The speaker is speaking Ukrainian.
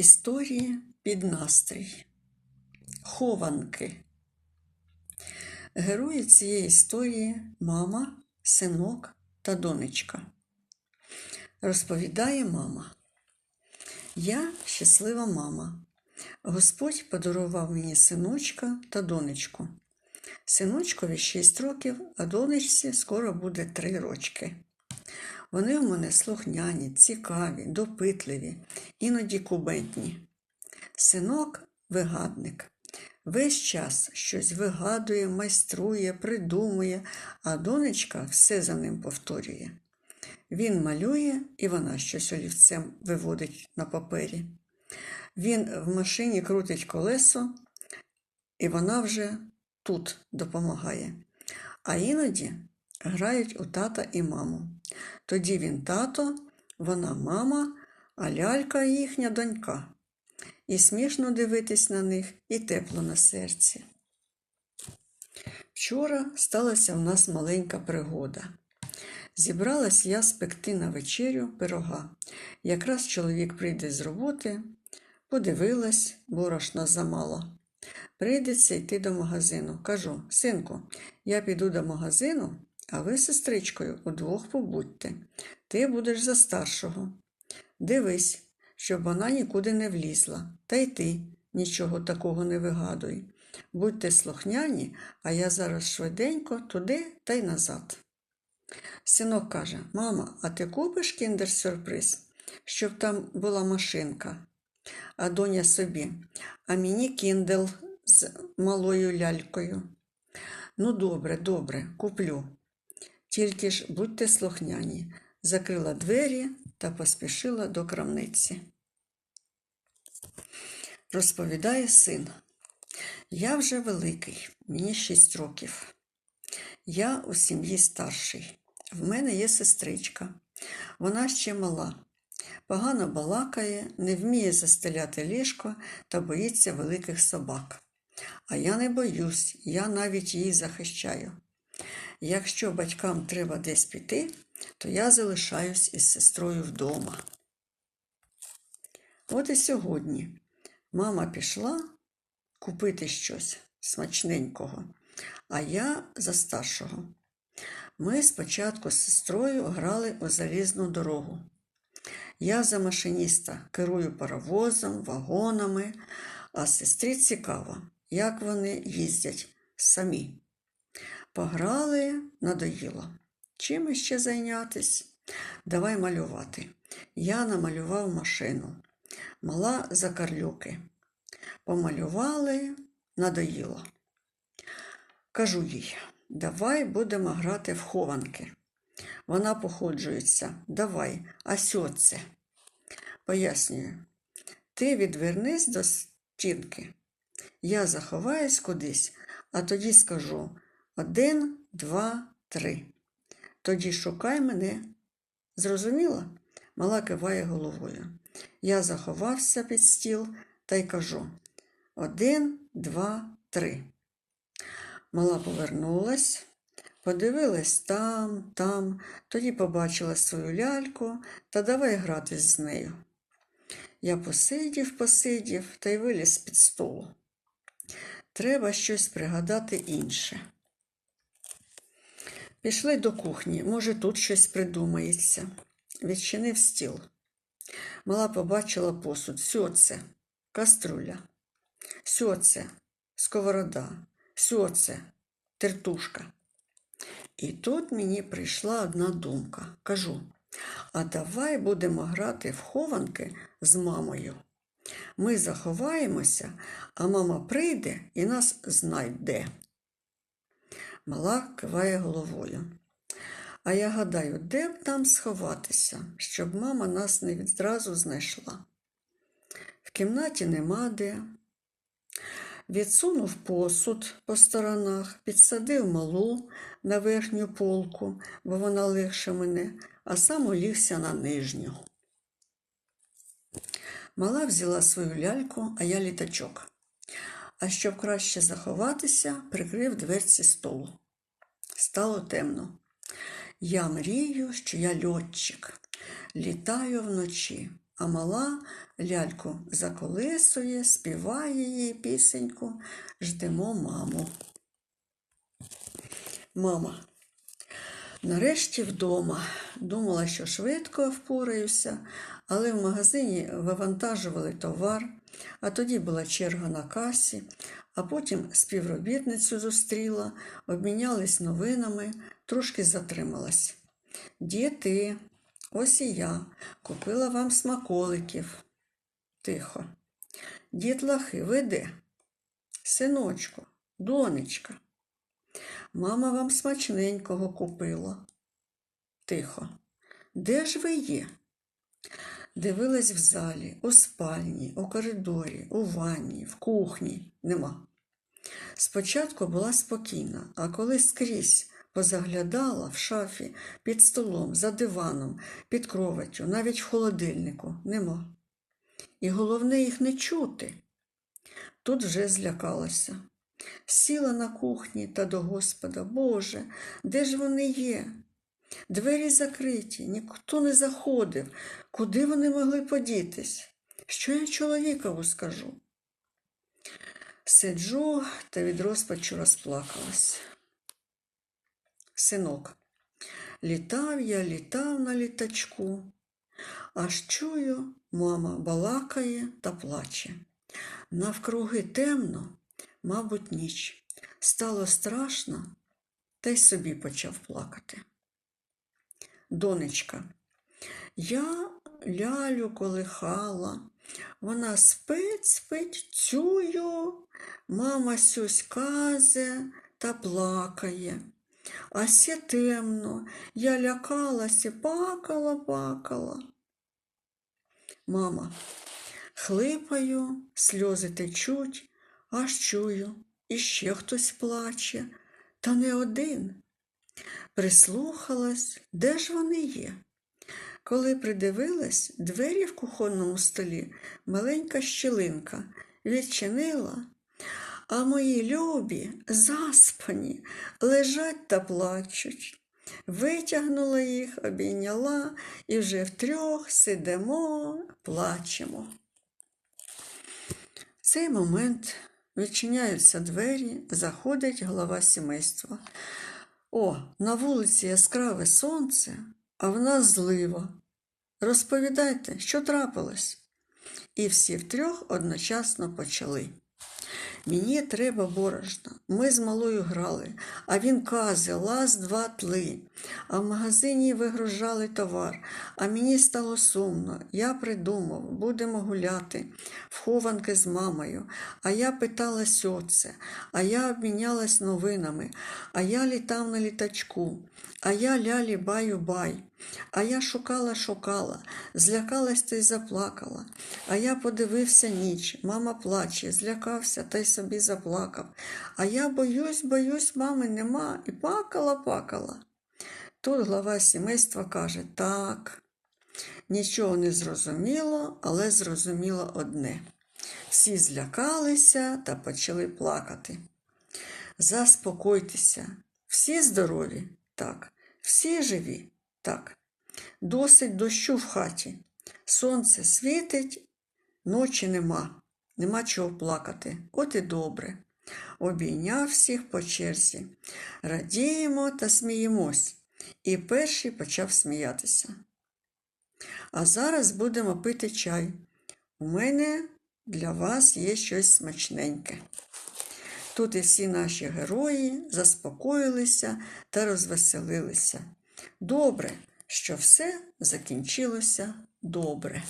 Історії під настрій. Хованки. Герої цієї історії мама, синок та донечка. Розповідає мама. Я щаслива мама. Господь подарував мені синочка та донечку. Синочкові 6 років, а донечці скоро буде 3 рочки. Вони в мене слухняні, цікаві, допитливі, іноді кубентні. Синок вигадник. Весь час щось вигадує, майструє, придумує, а донечка все за ним повторює. Він малює, і вона щось олівцем виводить на папері. Він в машині крутить колесо, і вона вже тут допомагає. А іноді грають у тата і маму. Тоді він тато, вона мама, а лялька їхня донька. І смішно дивитись на них, і тепло на серці. Вчора сталася в нас маленька пригода. Зібралась я спекти на вечерю пирога. Якраз чоловік прийде з роботи, подивилась, борошна замало. Прийдеться йти до магазину. Кажу, синку, я піду до магазину, а ви, сестричкою, удвох побудьте. Ти будеш за старшого. Дивись, щоб вона нікуди не влізла, та й ти нічого такого не вигадуй. Будьте слухняні, а я зараз швиденько туди та й назад. Синок каже: Мама, а ти купиш кіндер-сюрприз, щоб там була машинка? А доня собі, а мені кіндл з малою лялькою. Ну, добре, добре, куплю. Тільки ж будьте слухняні, закрила двері та поспішила до крамниці. Розповідає син. Я вже великий, мені шість років. Я у сім'ї старший. В мене є сестричка. Вона ще мала. Погано балакає, не вміє застеляти ліжко та боїться великих собак. А я не боюсь, я навіть її захищаю. Якщо батькам треба десь піти, то я залишаюсь із сестрою вдома. От і сьогодні мама пішла купити щось смачненького, а я за старшого. Ми спочатку з сестрою грали у залізну дорогу. Я за машиніста керую паровозом, вагонами, а сестрі цікаво, як вони їздять самі. Пограли, надоїло. Чим іще зайнятись? Давай малювати. Я намалював машину. Мала закарлюки. Помалювали, надоїло. Кажу їй, давай будемо грати в хованки. Вона походжується, давай, а сьо це? Пояснюю, ти відвернись до стінки. Я заховаюсь кудись, а тоді скажу один, два, три. Тоді шукай мене. Зрозуміла? Мала киває головою. Я заховався під стіл та й кажу один, два, три. Мала повернулась, подивилась там, там, тоді побачила свою ляльку та давай гратись з нею. Я посидів, посидів та й виліз під столу. Треба щось пригадати інше. Пішли до кухні, може, тут щось придумається. Відчинив стіл. Мала побачила посуд. Сьо це каструля. Сьо це сковорода. Сьо це тертушка. І тут мені прийшла одна думка. Кажу: а давай будемо грати в хованки з мамою. Ми заховаємося, а мама прийде і нас знайде. Мала киває головою. А я гадаю, де б нам сховатися, щоб мама нас не відразу знайшла. В кімнаті нема де. Відсунув посуд по сторонах, підсадив малу на верхню полку, бо вона легше мене, а сам улігся на нижню. Мала взяла свою ляльку, а я літачок. А щоб краще заховатися, прикрив дверці столу. Стало темно. Я мрію, що я льотчик, літаю вночі, а мала ляльку заколисує, співає їй пісеньку, ждемо маму. Мама. Нарешті вдома. Думала, що швидко впораюся, але в магазині вивантажували товар, а тоді була черга на касі, а потім співробітницю зустріла, обмінялись новинами, трошки затрималась. Діти, ось і я, купила вам смаколиків. Тихо. Дітлахи, ви де? Синочку, донечка. Мама вам смачненького купила. Тихо. Де ж ви є? Дивилась в залі, у спальні, у коридорі, у ванні, в кухні. Нема. Спочатку була спокійна, а коли скрізь позаглядала в шафі, під столом, за диваном, під кроваттю, навіть в холодильнику нема. І головне їх не чути. Тут вже злякалася. Сіла на кухні та до Господа, Боже, де ж вони є? Двері закриті, ніхто не заходив. Куди вони могли подітись? Що я чоловікову скажу? Сиджу та від розпачу розплакалась. Синок, літав я, літав на літачку, аж чую, мама балакає та плаче. Навкруги темно, мабуть, ніч. Стало страшно, та й собі почав плакати. Донечка, я лялю колихала, вона спить, спить, цюю, мама сюсь казе та плакає. А сє темно, я лякалася, плакала, плакала. Мама, хлипаю, сльози течуть, аж чую, іще хтось плаче, та не один. Прислухалась, де ж вони є? Коли придивилась, двері в кухонному столі маленька щілинка відчинила, а мої любі, заспані, лежать та плачуть. Витягнула їх, обійняла і вже втрьох сидимо, плачемо. В цей момент відчиняються двері, заходить голова сімейства. О, на вулиці яскраве сонце, а в нас злива. Розповідайте, що трапилось? І всі втрьох одночасно почали. Мені треба борошна. Ми з малою грали, а він кази, лаз два тли. А в магазині вигружали товар, а мені стало сумно. Я придумав, будемо гуляти, в хованки з мамою. А я питала сьоце, а я обмінялась новинами, а я літав на літачку, а я лялі баю-бай. А я шукала, шукала, злякалась та й заплакала. А я подивився ніч, мама плаче, злякався та й собі заплакав. А я боюсь, боюсь, мами нема, і плакала, плакала. Тут глава сімейства каже так, нічого не зрозуміло, але зрозуміло одне. Всі злякалися та почали плакати. Заспокойтеся, всі здорові, так, всі живі. Так, досить дощу в хаті. Сонце світить, ночі нема, нема чого плакати. От і добре. Обійняв всіх по черзі. Радіємо та сміємось. І перший почав сміятися. А зараз будемо пити чай. У мене для вас є щось смачненьке. Тут і всі наші герої заспокоїлися та розвеселилися. Добре, що все закінчилося добре.